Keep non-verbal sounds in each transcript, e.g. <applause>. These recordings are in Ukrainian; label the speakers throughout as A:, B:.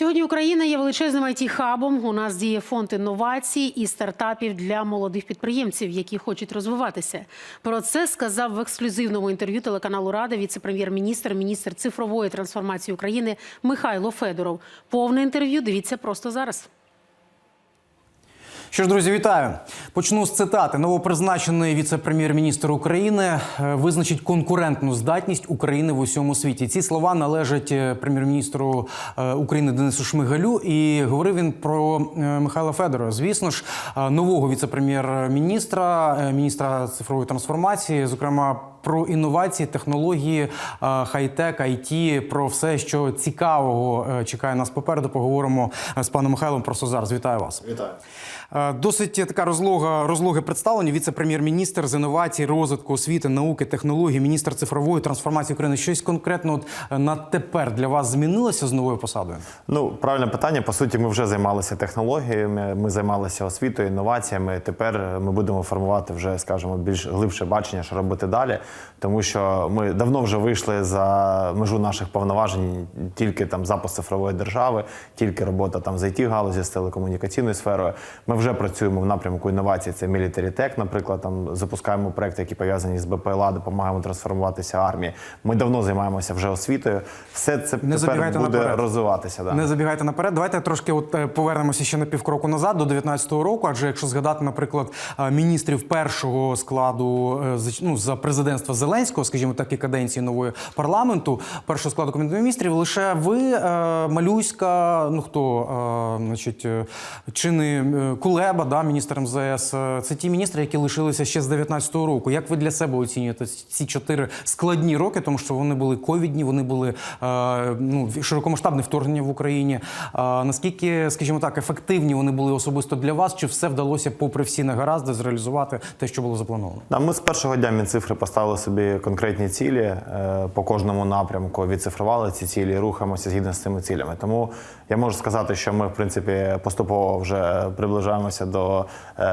A: Сьогодні Україна є величезним it хабом У нас діє фонд інновацій і стартапів для молодих підприємців, які хочуть розвиватися. Про це сказав в ексклюзивному інтерв'ю телеканалу Рада віце-прем'єр-міністр, міністр цифрової трансформації України Михайло Федоров. Повне інтерв'ю дивіться просто зараз.
B: Що ж, друзі, вітаю. Почну з цитати. Новопризначений віце-прем'єр-міністр України е, визначить конкурентну здатність України в усьому світі. Ці слова належать е, прем'єр-міністру е, України Денису Шмигалю. І говорив він про Михайла Федорова. Звісно ж, нового віце-прем'єр-міністра, міністра цифрової трансформації, зокрема. Про інновації, технології, е, хай-тек, IT, про все, що цікавого е, чекає нас попереду. Поговоримо е, з паном Михайлом просто зараз. Вітаю вас.
C: Вітаю.
B: Досить така розлога розлоге представлення. Віце-прем'єр-міністр з інновацій, розвитку освіти, науки, технологій, міністр цифрової трансформації України. Щось конкретно от, на тепер для вас змінилося з новою посадою?
C: Ну, правильне питання. По суті, ми вже займалися технологіями, ми займалися освітою, інноваціями. Тепер ми будемо формувати вже, скажімо, більш глибше бачення, що робити далі. Тому що ми давно вже вийшли за межу наших повноважень, тільки там запуск цифрової держави, тільки робота там з it галузі з телекомунікаційною сферою. Ми вже працюємо в напрямку інновацій. Це Military Tech, наприклад, там запускаємо проекти, які пов'язані з БПЛА, допомагаємо трансформуватися армії. Ми давно займаємося вже освітою. Все це
B: Не
C: тепер буде
B: наперед.
C: розвиватися. Да.
B: Не забігайте наперед. Давайте трошки от е, повернемося ще на півкроку назад до 19-го року. Адже якщо згадати, наприклад, е, міністрів першого складу е, ну, за президентства Зеленського, скажімо так, і каденції нової парламенту, першого складу комітету міністрів, лише ви, е, Малюська, ну хто, е, значить, е, чи не е, Кулеба, да, міністр МЗС. Це ті міністри, які лишилися ще з 19-го року. Як ви для себе оцінюєте ці чотири складні роки, тому що вони були ковідні, вони були ну, широкомасштабне вторгнення в Україні. Наскільки, скажімо так, ефективні вони були особисто для вас? Чи все вдалося, попри всі негаразди, зреалізувати те, що було заплановано?
C: Да, Ми з першого дня Мінцифри поставили собі конкретні цілі е, по кожному напрямку, відцифрували ці цілі, рухаємося згідно з цими цілями. Тому я можу сказати, що ми, в принципі, поступово вже приближаємося до е,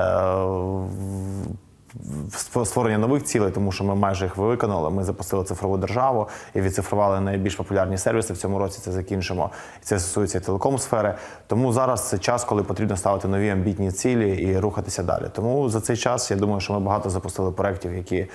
C: створення нових цілей, тому що ми майже їх виконали. Ми запустили цифрову державу і відцифрували найбільш популярні сервіси. В цьому році це закінчимо. І це стосується телеком сфери. Тому зараз це час, коли потрібно ставити нові амбітні цілі і рухатися далі. Тому за цей час я думаю, що ми багато запустили проєктів, які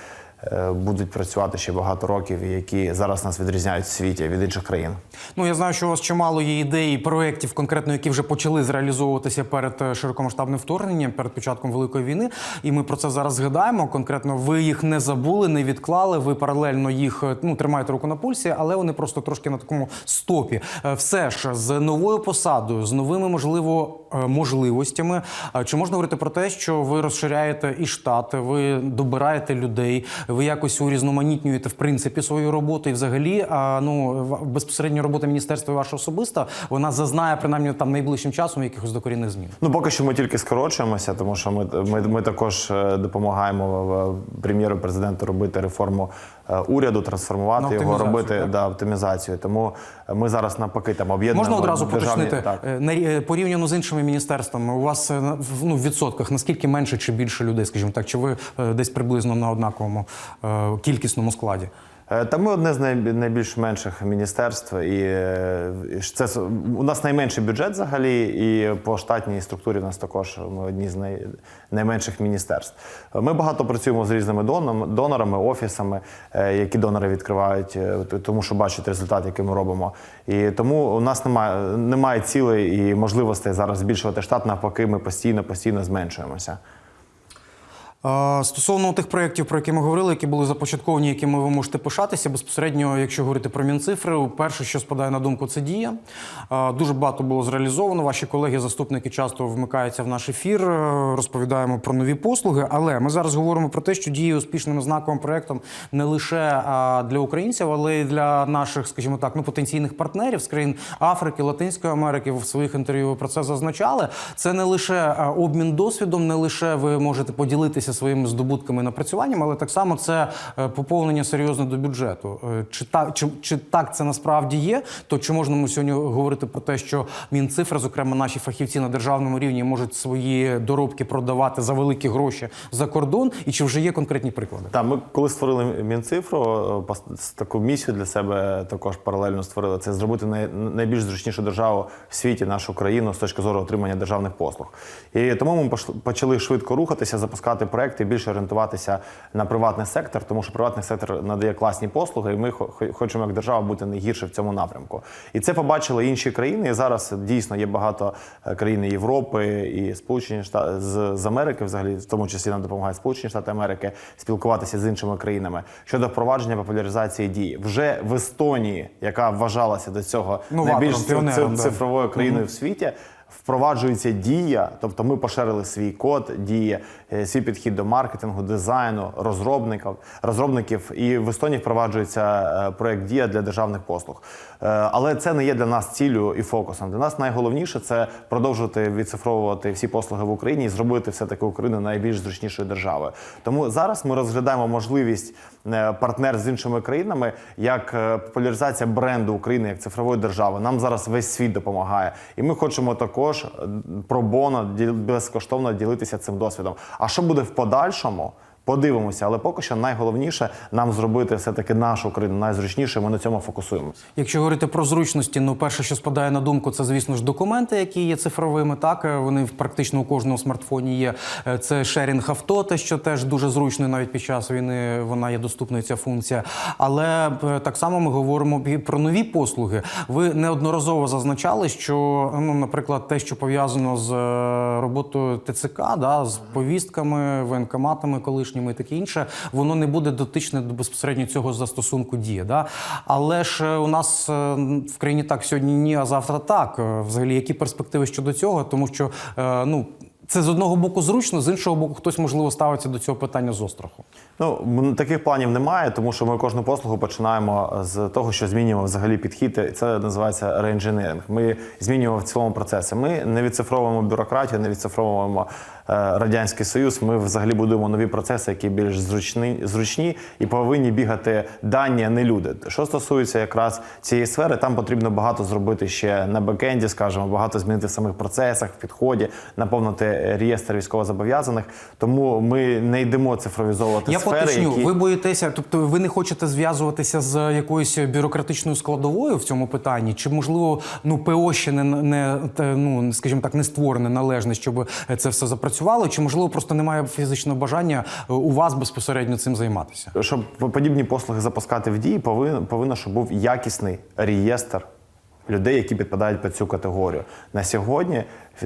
C: будуть працювати ще багато років, які зараз нас відрізняють в світі від інших країн.
B: Ну я знаю, що у вас чимало є ідей, проєктів, конкретно які вже почали зреалізовуватися перед е, широкомасштабним вторгненням, перед початком великої війни. І ми про це зараз згадаємо. Конкретно ви їх не забули, не відклали. Ви паралельно їх е, ну тримаєте руку на пульсі, але вони просто трошки на такому стопі. Е, Все ж з новою посадою, з новими можливо е, можливостями. Е, Чи можна говорити про те, що ви розширяєте і штати, ви добираєте людей, ви якось урізноманітнюєте в принципі свою роботу, і взагалі а, ну безпосередньо робота міністерства і ваша особиста, вона зазнає принаймні там найближчим часом якихось докорінних змін.
C: Ну, поки що ми тільки скорочуємося, тому що ми, ми, ми також е, допомагаємо прем'єру президенту робити реформу е, уряду, трансформувати
B: На
C: його, робити
B: так?
C: да, оптимізацію. Тому ми зараз навпаки там об'єднуємо
B: Можна одразу
C: державні-
B: поточнити
C: Так.
B: Е, порівняно з іншими міністерствами. У вас е, в- ну, в відсотках наскільки менше чи більше людей, скажімо так, чи ви е, десь приблизно на однаковому е, кількісному складі?
C: Е, Та ми одне з найбільш менших міністерств, і е, це у нас найменший бюджет взагалі, і по штатній структурі у нас також ми одні з най, найменших міністерств. Ми багато працюємо з різними донорами, офісами, е, які донори відкривають, е, тому що бачать результат, який ми робимо. І тому у нас немає, немає цілей і можливостей зараз збільшувати штат. Навпаки, ми постійно постійно зменшуємося.
B: Стосовно тих проєктів, про які ми говорили, які були започатковані, якими ви можете пишатися, безпосередньо, якщо говорити про мінцифри, перше, що спадає на думку, це дія. Дуже багато було зреалізовано. Ваші колеги, заступники часто вмикаються в наш ефір, е, розповідаємо про нові послуги. Але ми зараз говоримо про те, що діє успішним знаковим проєктом не лише е, для українців, але й для наших, скажімо так, ну потенційних партнерів з країн Африки, Латинської Америки. В своїх інтерв'ю ви про це зазначали. Це не лише е, обмін досвідом, не лише ви можете поділитися своїми здобутками і напрацюваннями, але так само це е, поповнення серйозне до бюджету. Е, Чи так, чи, чи так це насправді є? То чи можна ми сьогодні говорити про те, що Мінцифра, зокрема наші фахівці на державному рівні, можуть свої доробки продавати за великі гроші за кордон? І чи вже є конкретні приклади?
C: Так, ми коли створили Мінцифру, е, таку місію для себе також паралельно створили. Це зробити найбільш зручнішу державу в світі, нашу країну з точки зору отримання державних послуг. І тому ми почали швидко рухатися, запускати проекти, більше орієнтуватися на приватний сектор, тому що приватний сектор надає класні послуги, і ми хо- хо- хочемо як держава бути не гірше в цьому напрямку. І це побачили інші країни. І зараз дійсно є багато е, країн Європи і Сполучені Штати з, з Америки, взагалі, в тому числі нам допомагають Сполучені Штати Америки спілкуватися з іншими країнами щодо впровадження популяризації дії. Вже в Естонії, яка вважалася до цього
B: Новатором,
C: найбільш
B: да.
C: цифровою країною в світі. Впроваджується дія, тобто ми поширили свій код дії, е, свій підхід до маркетингу, дизайну, розробників, розробників. І в Естонії впроваджується е, проект Дія для державних послуг. Е, Але це не є для нас ціллю і фокусом. Для нас найголовніше це продовжувати відцифровувати всі послуги в Україні і зробити все таки Україну найбільш зручнішою державою. Тому зараз ми розглядаємо можливість е, партнер з іншими країнами як е, популяризація бренду України як цифрової держави. Нам зараз весь світ допомагає, і ми хочемо також е, пробоно безкоштовно ділитися цим досвідом. А що буде в подальшому? Подивимося, але поки що найголовніше нам зробити все таки нашу Україну найзручніше. Ми на цьому фокусуємося.
B: Якщо говорити про зручності, ну перше, що спадає на думку, це звісно ж документи, які є цифровими. Так Е, вони практично у кожному смартфоні є. Е, Це шерінг авто, те, що теж дуже зручно, навіть під час війни вона є доступною ця функція. Але е, так само ми говоримо і про нові послуги. Ви неодноразово зазначали, що ну, наприклад, те, що пов'язано з роботою ТЦК, да, з повістками, воєнкоматами колишніми і таке інше, воно не буде дотичне до безпосередньо цього застосунку дії. Да? Але ж е, у нас е, в країні так сьогодні ні, а завтра так. Е, Взагалі, які перспективи щодо цього? Тому що ну. Це з одного боку зручно, з іншого боку, хтось можливо ставиться до цього питання з остраху.
C: Ну таких планів немає, тому що ми кожну послугу починаємо з того, що змінюємо взагалі підхід. Це називається реінженеринг. Ми змінюємо в цілому процесі. Ми не відцифровуємо бюрократію, не відцифровуємо радянський союз. Ми взагалі будуємо нові процеси, які більш зручні, зручні і повинні бігати дані, а не люди. Що стосується якраз цієї сфери, там потрібно багато зробити ще на бекенді, скажімо, багато змінити в самих процесах, в підході, наповнити реєстр військовозобов'язаних. Тому ми не йдемо цифровізовувати
B: Я
C: сфери,
B: поточню,
C: які
B: ви боїтеся, тобто ви не хочете зв'язуватися з якоюсь бюрократичною складовою в цьому питанні? Чи можливо ну ПО ще не, не ну скажімо так, не створене належне, щоб це все запрацювало? Чи можливо просто немає фізичного бажання е, у вас безпосередньо цим займатися?
C: щоб подібні послуги запускати в дії, повинен повинно, щоб був якісний реєстр людей, які підпадають під цю категорію. На сьогодні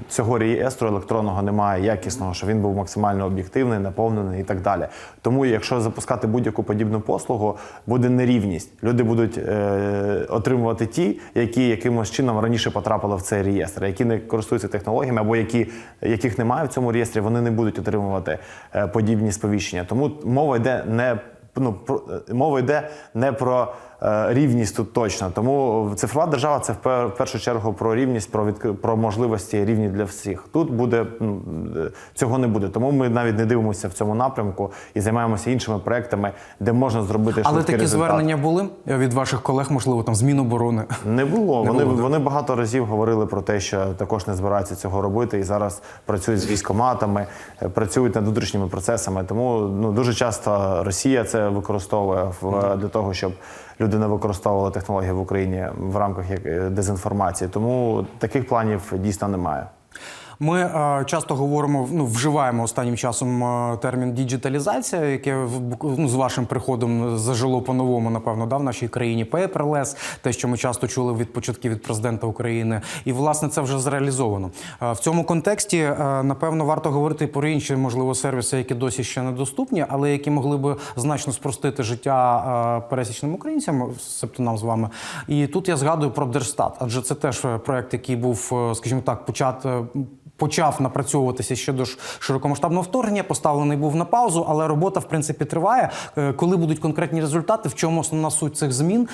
C: цього реєстру електронного немає якісного, щоб він був максимально об'єктивний, наповнений і так далі. Тому, якщо запускати будь-яку подібну послугу, буде нерівність. Люди будуть е, отримувати ті, які якимось чином раніше потрапили в цей реєстр, які не користуються технологіями, або які, яких немає в цьому реєстрі, вони не будуть отримувати е, подібні сповіщення. Тому мова йде не ну, про, е, мова йде не про рівність тут точно. Тому цифрова держава це в першу чергу про рівність, про відк- про можливості рівні для всіх. Тут буде е, цього не буде. Тому ми навіть не дивимося в цьому напрямку і займаємося іншими проектами, де можна зробити
B: Але такі
C: результат.
B: звернення були е, від ваших колег, можливо, там з Міноборони.
C: Не було. вони,
B: було,
C: вони багато разів говорили про те, що також не збираються цього робити, і зараз працюють з військоматами, е, працюють над внутрішніми процесами. Тому ну дуже часто Росія це використовує в для того, щоб люди не використовували технології в Україні в рамках е, дезінформації. Тому таких планів дійсно немає.
B: Ми е, часто говоримо, ну вживаємо останнім часом е, термін діджиталізація, яке ну, з вашим приходом зажило по-новому, напевно, да, в нашій країні paperless, те, що ми часто чули від початків від президента України, і власне це вже зреалізовано. Е, в цьому контексті, е, напевно, варто говорити про інші, можливо, сервіси, які досі ще недоступні, але які могли би значно спростити життя е, пересічним українцям, себто нам з вами. І тут я згадую про Держстат, адже це теж е, проект, який був, е, скажімо так, почат. Е, почав напрацьовуватися щодо широкомасштабного вторгнення, поставлений був на паузу, але робота в принципі триває. Е, Коли будуть конкретні результати, в чому основна суть цих змін?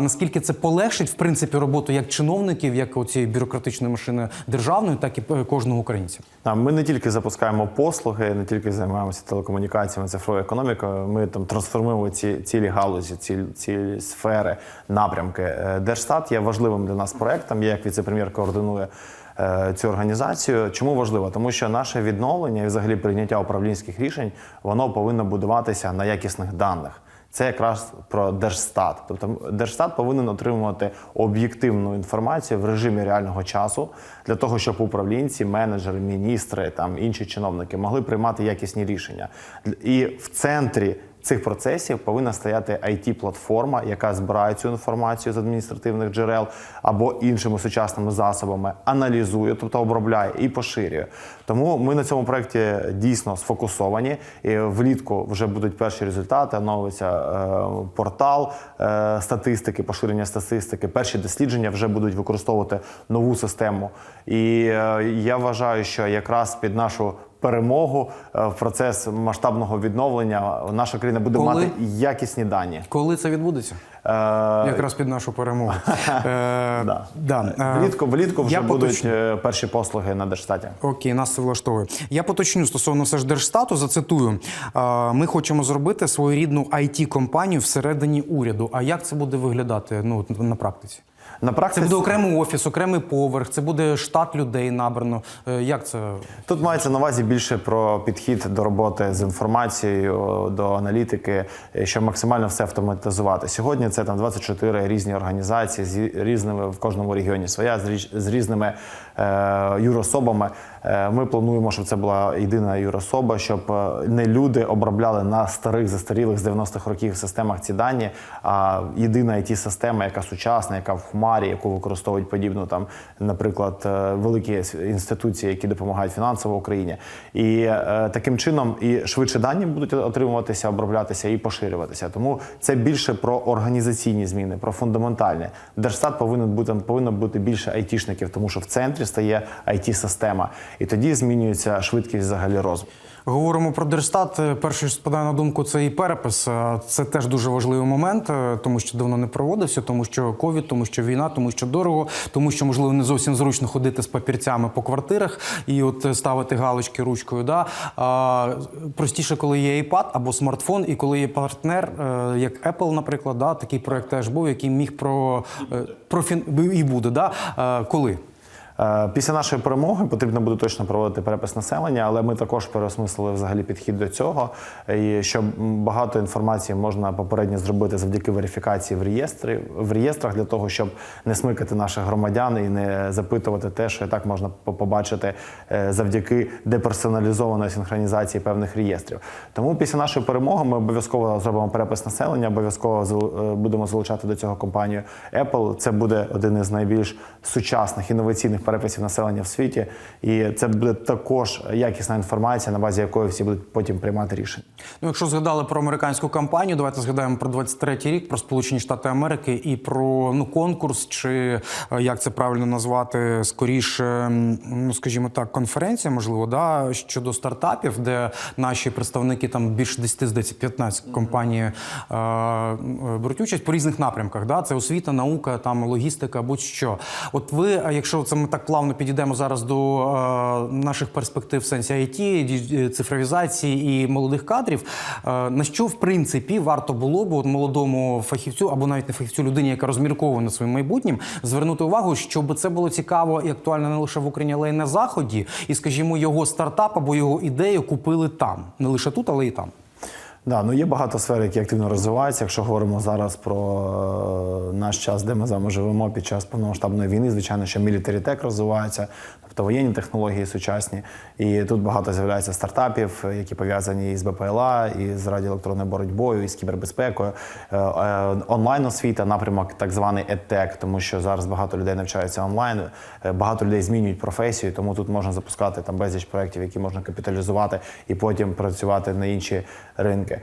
B: Наскільки це полегшить в принципі роботу як чиновників, як оцієї бюрократичної машини державної, так і е, кожного українця?
C: Ми не тільки запускаємо послуги, не тільки займаємося телекомунікаціями, цифровою економікою. Ми там трансформуємо ці цілі галузі, ці, ці сфери, напрямки. Е, Держстат є важливим для нас проектом. Я як віце-прем'єр координую е, цю організацію. Чому важливо? Тому що наше відновлення і взагалі прийняття управлінських рішень воно повинно будуватися на якісних даних. Це якраз про Держстат. Тобто Держстат повинен отримувати об'єктивну інформацію в режимі реального часу для того, щоб управлінці, менеджери, міністри там інші чиновники могли приймати якісні рішення. І в центрі цих процесів повинна стояти it платформа яка збирає цю інформацію з адміністративних джерел або іншими сучасними засобами, аналізує, тобто обробляє і поширює. Тому ми на цьому проєкті дійсно сфокусовані. І влітку вже будуть перші результати. Оновиться е, портал е, статистики, поширення статистики. Перші дослідження вже будуть використовувати нову систему. І е, я вважаю, що якраз під нашу перемогу е, в процес масштабного відновлення наша країна буде
B: Коли?
C: мати якісні дані.
B: Коли це відбудеться?
C: Е,
B: Якраз під нашу перемогу. <laughs> Е,
C: да.
B: да. Е,
C: Влітку, влітку вже
B: я
C: будуть
B: поточню.
C: перші послуги на Держстаті.
B: Окей, нас це влаштовує. Я поточню стосовно все ж Держстату, зацитую. Ми хочемо зробити своєрідну it компанію всередині уряду. А як це буде виглядати ну, на практиці?
C: На практиці...
B: Це буде окремий офіс, окремий поверх, це буде штат людей набрано. Як це?
C: Тут мається на увазі більше про підхід до роботи з інформацією, до аналітики, щоб максимально все автоматизувати. Сьогодні це там 24 різні організації з різними в кожному регіоні своя з з різними е, юрособами. Е, Ми плануємо, щоб це була єдина юрособа, щоб е, не люди обробляли на старих застарілих з 90-х років системах ці дані, а єдина it система, яка сучасна, яка в хмарі, яку використовують подібну там, наприклад, е, великі інституції, які допомагають фінансово Україні. І е, таким чином і швидше дані будуть отримуватися, оброблятися і поширюватися. Тому це більше про організаційні зміни, про фундаментальне. Держстат повинен бути повинно бути більше айтішників, тому що в центрі стає айті система і тоді змінюється швидкість взагалі розвитку.
B: Говоримо про Держстат. Е, Перше, що спадає на думку, це і перепис. Це теж дуже важливий момент, е, тому що давно не проводився, тому що ковід, тому що війна, тому що дорого, тому що можливо не зовсім зручно ходити з папірцями по квартирах і от е, ставити галочки ручкою. Да? Простіше, коли є iPad або смартфон, і коли є партнер, як Apple, наприклад, да? такий проект теж був, який міг про, про і буде. Да? Коли?
C: Е, Після нашої перемоги потрібно буде точно проводити перепис населення, але ми також переосмислили взагалі підхід до цього. І що багато інформації можна попередньо зробити завдяки верифікації в реєстрі в реєстрах для того, щоб не смикати наших громадян і не запитувати те, що і так можна побачити е, завдяки деперсоналізованої синхронізації певних реєстрів. Тому після нашої перемоги ми обов'язково зробимо перепис населення, обов'язково е, будемо залучати до цього компанію Apple. Це буде один із найбільш сучасних інноваційних населення в світі, і це буде також якісна інформація, на базі якої всі будуть потім приймати рішення.
B: Ну, якщо згадали про американську кампанію, давайте згадаємо про 23-й рік, про Сполучені Штати Америки і про ну конкурс, чи е, як це правильно назвати, скоріше, ну скажімо так, конференція, можливо, да, щодо стартапів, де наші представники там більше 10, здається, 15 компаній е, е, беруть участь по різних напрямках. Да? Це освіта, наука, там логістика, будь-що. От ви, якщо це ми так плавно підійдемо зараз до е, наших перспектив в сенсі IT, цифровізації і молодих кадрів, е, на що в принципі варто було б молодому фахівцю або навіть не фахівцю людині, яка розмірковує над своїм майбутнім, звернути увагу, щоб це було цікаво і актуально не лише в Україні, але й на заході, і скажімо, його стартап або його ідею купили там, не лише тут, але і там.
C: Да, ну є багато сфер, які активно розвиваються. Якщо говоримо зараз про е, наш час, де ми з живемо під час повномасштабної війни, звичайно, що мілітарітек розвивається, тобто воєнні технології сучасні. І тут багато з'являється стартапів, які пов'язані із БПЛА, і з радіоелектронною боротьбою, і з кібербезпекою. Е, е, Онлайн освіта, напрямок так званий EdTech, тому що зараз багато людей навчаються онлайн, е, багато людей змінюють професію, тому тут можна запускати там безліч проєктів, які можна капіталізувати і потім працювати на інші ринки.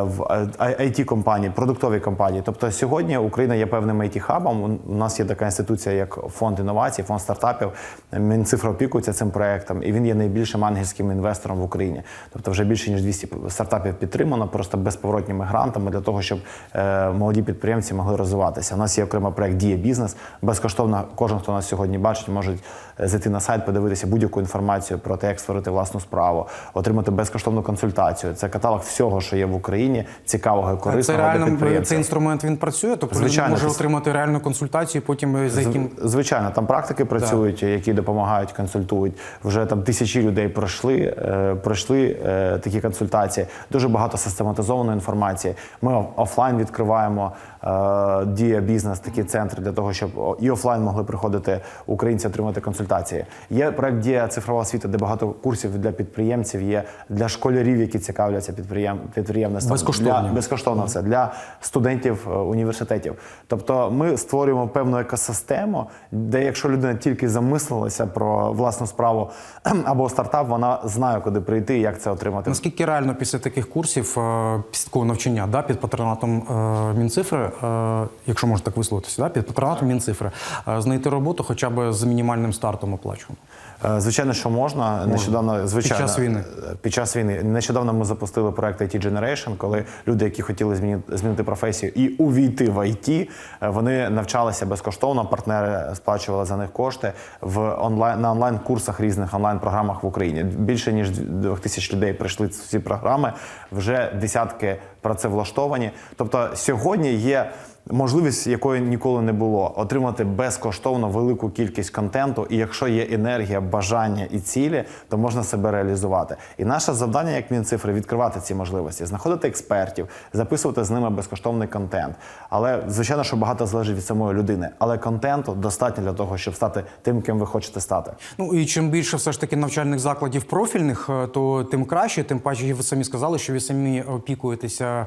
C: В it компанії, продуктові компанії. Тобто сьогодні Україна є певним it хабом У нас є така інституція, як фонд інновацій, фонд стартапів. Мінцифра опікується цим проектом, і він є найбільшим ангельським інвестором в Україні. Тобто, вже більше ніж 200 стартапів підтримано просто безповоротніми грантами для того, щоб е, молоді підприємці могли розвиватися. У нас є окремий проект Дія бізнес. Безкоштовно кожен, хто нас сьогодні бачить, може зайти на сайт, подивитися будь-яку інформацію про те, як створити власну справу, отримати безкоштовну консультацію. Це каталог всього, що є в Україні, цікавого і
B: Це
C: корисного для
B: реально
C: підприємця.
B: цей інструмент він працює, тобто
C: Звичайно,
B: він може отримати реальну консультацію, потім за яким
C: Звичайно, там практики працюють, які допомагають, консультують. Вже там тисячі людей пройшли, е, пройшли е, такі консультації. Дуже багато систематизованої інформації. Ми офлайн відкриваємо е, дія бізнес, такі центри для того, щоб і офлайн могли приходити українці отримати консультації. Є проект Дія цифрова освіта, де багато курсів для підприємців є для школярів, які цікавляться підприєм, підприємництвом.
B: Безкоштовні.
C: Для, безкоштовно все для студентів е, університетів. Тобто ми створюємо певну екосистему, де якщо людина тільки замислилася про власну справу <clears throat> або стартап, вона знає, куди прийти і як це отримати.
B: Наскільки реально після таких курсів, е, після такого навчання, да, під патронатом е, Мінцифри, е, якщо можна так висловитися, да, під патронатом Мінцифри, знайти роботу хоча б з мінімальним стартом оплачуваного?
C: Е, Звичайно, що можна. Нещодавно, звичайно,
B: час війни.
C: е, Під час війни. Нещодавно ми запустили проект IT Generation, коли люди, які хотіли змінити, змінити професію і увійти в IT, е, вони навчалися безкоштовно. Партнери сплачували за них кошти в онлайн на онлайн курсах різних онлайн програмах в Україні. Більше ніж двох тисяч людей прийшли в ці програми. Вже десятки працевлаштовані. Тобто сьогодні є. Можливість, якої ніколи не було, отримати безкоштовно велику кількість контенту. І якщо є енергія, бажання і цілі, то можна себе реалізувати. І наше завдання, як Мінцифри, відкривати ці можливості, знаходити експертів, записувати з ними безкоштовний контент. Але звичайно, що багато залежить від самої людини. Але контенту достатньо для того, щоб стати тим, ким ви хочете стати.
B: Ну і чим більше все ж таки навчальних закладів профільних, е, то тим краще. Тим паче, ви самі сказали, що ви самі опікуєтеся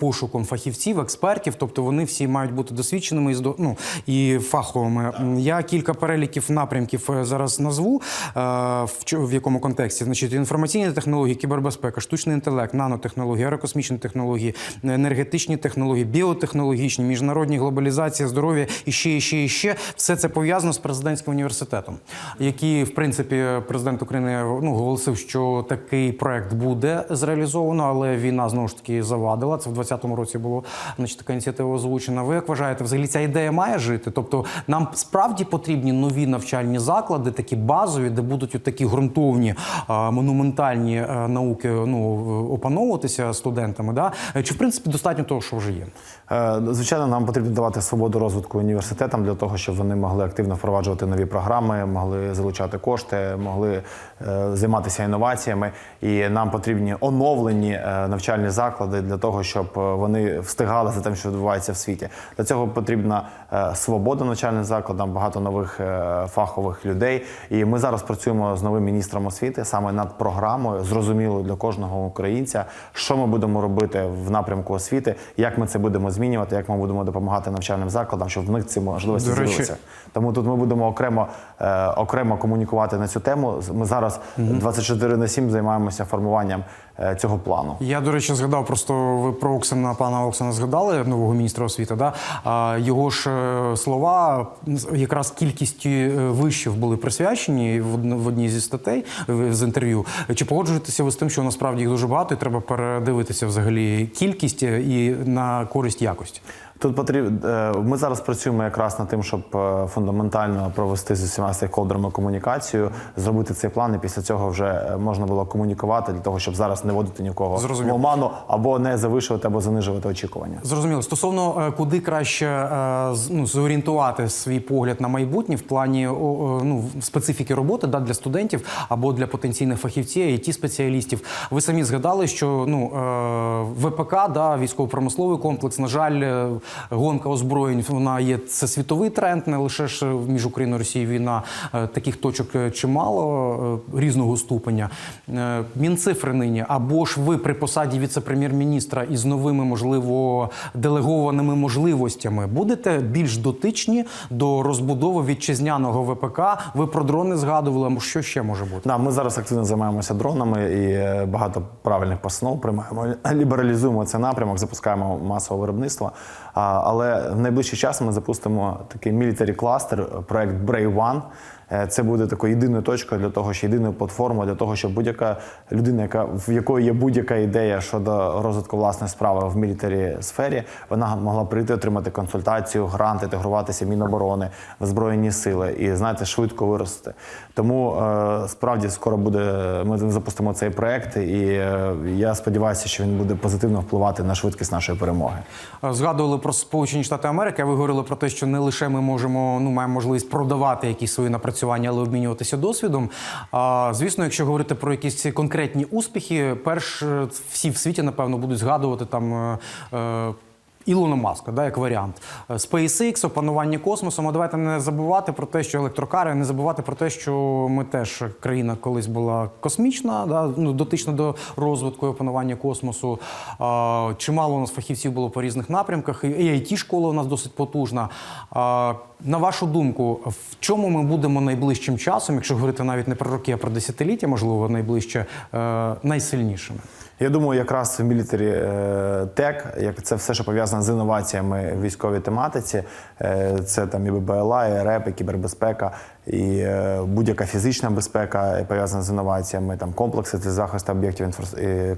B: пошуком фахівців, експертів. Тобто вони всі мають бути досвідченими і ну, і фаховими. Я кілька переліків напрямків е, зараз назву е, в якому контексті. Значить, інформаційні технології, кібербезпека, штучний інтелект, нанотехнології, аерокосмічні технології, енергетичні технології, біотехнологічні, міжнародні глобалізація, здоров'я і ще, і ще, і ще. Все це пов'язано з президентським університетом, який, в принципі, президент України ну, оголосив, що такий проект буде зреалізовано, але війна знову ж таки завадила. Це в 2020 році було значить, така ініціатива озвучена. Ви як вважаєте, взагалі ця ідея має жити? Тобто нам справді потрібні нові навчальні заклади, такі базові, де будуть такі ґрунтовні монументальні е, науки ну, опановуватися студентами. Да? Чи в принципі достатньо того, що вже є?
C: Е, Звичайно, нам потрібно давати свободу розвитку університетам для того, щоб вони могли активно впроваджувати нові програми, могли залучати кошти, могли е, займатися інноваціями. І нам потрібні оновлені е, навчальні заклади для того, щоб вони встигали за тим, що відбувається в світі. Для цього потрібна свобода навчальним закладам, багато нових фахових людей. І ми зараз працюємо з новим міністром освіти саме над програмою, зрозумілою для кожного українця, що ми будемо робити в напрямку освіти, як ми це будемо змінювати, як ми будемо допомагати навчальним закладам, щоб в них ці можливості з'явилися. Тому тут ми будемо окремо, е, окремо комунікувати на цю тему. Ми зараз 24 на 7 займаємося формуванням цього плану.
B: Я, до речі, згадав просто ви про Оксана, пана Оксана згадали нового міністра освіти. Да? А його ж е, слова якраз кількістю е, вишів були присвячені в одн- в одній зі статей з інтерв'ю. Чи погоджуєтеся ви з тим, що насправді їх дуже багато, і треба передивитися взагалі кількість е, і на користь якості?
C: Тут потрібно ми зараз працюємо якраз над тим, щоб е, фундаментально провести з усіма стейкхолдерами комунікацію, зробити цей план, і після цього вже е, можна було комунікувати для того, щоб зараз не вводити нікого в оману або не завишувати або занижувати очікування.
B: Зрозуміло. Стосовно е, куди краще е, ну, зорієнтувати свій погляд на майбутнє в плані ну, специфіки роботи да, для студентів або для потенційних фахівців, it спеціалістів. Ви самі згадали, що ну, е, ВПК, да, військово-промисловий комплекс, на жаль, е, гонка озброєнь, вона є це світовий тренд, не лише ж між Україною і Росією війна. Е, Таких точок е, чимало е, різного ступеня. Е, Мінцифри нині, або ж ви при посаді віце-прем'єр-міністра із новими, можливо, делегованими можливостями будете більш дотичні до розбудови вітчизняного ВПК. Ви про дрони згадували, що ще може бути?
C: Да, ми зараз активно займаємося дронами і е, багато правильних постанов приймаємо. Лібералізуємо цей напрямок, запускаємо масове виробництво. Але в найближчий час ми запустимо такий мілітарі кластер, проект Brave One, Е, Це буде такою єдиною точкою для того, що єдиною платформою для того, щоб будь-яка людина, яка в якої є будь-яка ідея щодо розвитку власної справи в мілітарі сфері, вона могла прийти, отримати консультацію, грант, інтегруватися в Міноборони, в збройні сили і знаєте, швидко вирости. Тому е, справді скоро буде. Ми запустимо цей проект, і е, я сподіваюся, що він буде позитивно впливати на швидкість нашої перемоги.
B: Е, Згадували про Сполучені Штати Америки. Ви говорили про те, що не лише ми можемо, ну маємо можливість продавати якісь свої напрацювання, але обмінюватися досвідом. А звісно, якщо говорити про якісь конкретні успіхи, перш е, всі в світі напевно будуть згадувати там. Е, е, Ілона Маска, да, як варіант. Е, SpaceX, опанування космосом. А давайте не забувати про те, що електрокари, не забувати про те, що ми теж країна колись була космічна, да, ну, дотична до розвитку і опанування космосу. А, чимало у нас фахівців було по різних напрямках. І it школа у нас досить потужна. А, на вашу думку, в чому ми будемо найближчим часом, якщо говорити навіть не про роки, а про десятиліття, можливо, найближче, е, найсильнішими?
C: Я думаю, якраз в мілітарі е, тек, як це все, що пов'язане з інноваціями в військовій тематиці, е, це там і ББЛА, і РЕП, і кібербезпека, і е, будь-яка фізична безпека пов'язана з інноваціями, там комплекси для захисту об'єктів інфра...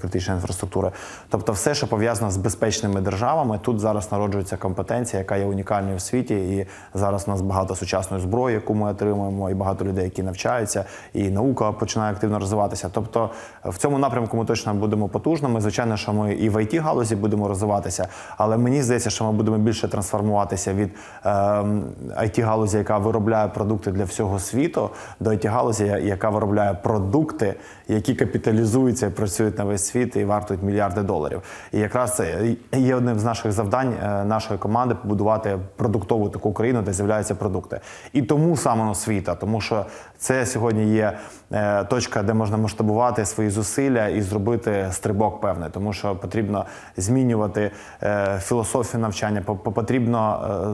C: критичної інфраструктури. Тобто, все, що пов'язано з безпечними державами, тут зараз народжується компетенція, яка є унікальною в світі. І зараз у нас багато сучасної зброї, яку ми отримуємо, і багато людей, які навчаються, і наука починає активно розвиватися. Тобто, в цьому напрямку ми точно будемо потужними. Звичайно, що ми і в it галузі будемо розвиватися, але мені здається, що ми будемо більше трансформуватися від it галузі, яка виробляє продукти для всього світу, до it галузі, яка виробляє продукти, які капіталізуються і працюють на весь світ і вартують мільярди доларів. І якраз це є одним з наших завдань е, нашої команди побудувати продуктову таку країну, де з'являються продукти. І тому саме освіта, тому що це сьогодні є е, точка, де можна масштабувати свої зусилля і зробити стрибок певний, тому що потрібно змінювати е, філософію навчання. по- по- Потрібно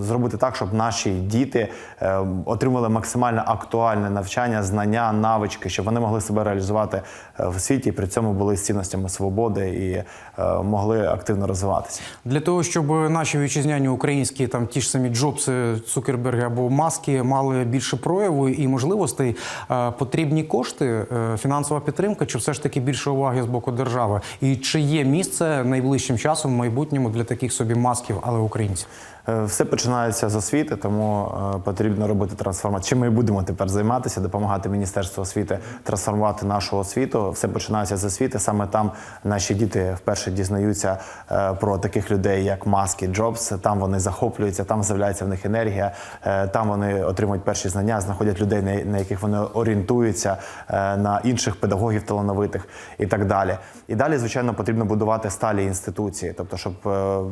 C: зробити так, щоб наші діти отримали максимально актуальне навчання, знання, навички, щоб вони могли себе реалізувати в світі при цьому були з цінностями свободи і е, могли активно розвиватися.
B: Для того, щоб наші вітчизняні українські там ті ж самі Джобси, Цукерберги або Маски мали більше прояву і можливостей, е, потрібні кошти, е, фінансова підтримка, чи все ж таки більше уваги з боку держави? І чи є місце найближчим часом в майбутньому для таких собі масків, але українців?
C: Е, Все починається з освіти, тому е, потрібно робити трансформацію. Чим ми будемо тепер займатися, допомагати Міністерству освіти трансформувати нашу освіту. Все починається з освіти. Саме там наші діти вперше дізнаються е, про таких людей, як Маски, Джобс. Там вони захоплюються, там з'являється в них енергія, там вони отримують перші знання, знаходять людей, на- яких вони орієнтуються, на інших педагогів талановитих і так далі. І далі, звичайно, потрібно будувати сталі інституції, тобто, щоб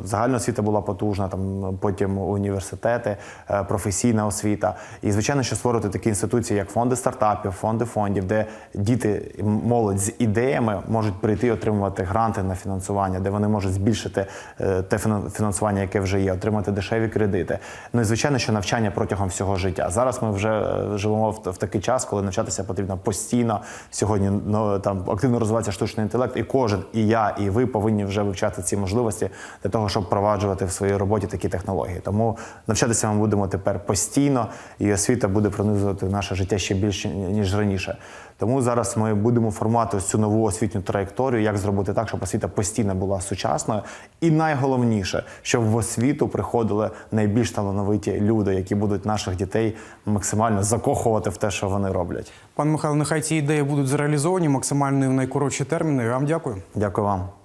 C: загальна освіта була потужна, там потім університети, е, професійна освіта. І звичайно, що створити такі інституції, як фонди стартапів, фонди фондів, де діти, молодь з ідеями можуть прийти отримувати гранти на фінансування, де вони можуть збільшити е, те фіна- фінансування, яке вже є, отримати дешеві кредити. Ну і звичайно, що навчання протягом всього життя. Зараз ми вже е, живемо в такий час, коли навчатися потрібно постійно. Сьогодні ну, там активно розвивається штучний інтелект, і кожен, і я, і ви повинні вже вивчати ці можливості для того, щоб впроваджувати в своїй роботі такі технології. Тому навчатися ми будемо тепер постійно, і освіта буде пронизувати наше життя ще більше ніж раніше. Тому зараз ми будемо формувати цю нову освітню траєкторію, як зробити так, щоб освіта постійно була сучасною. І найголовніше, щоб в освіту приходили найбільш талановиті люди, які будуть наших дітей максимально закохувати в те, що вони роблять.
B: Пан Михайло, нехай ці ідеї будуть зреалізовані максимально в найкоротші терміни. Я вам дякую.
C: Дякую вам.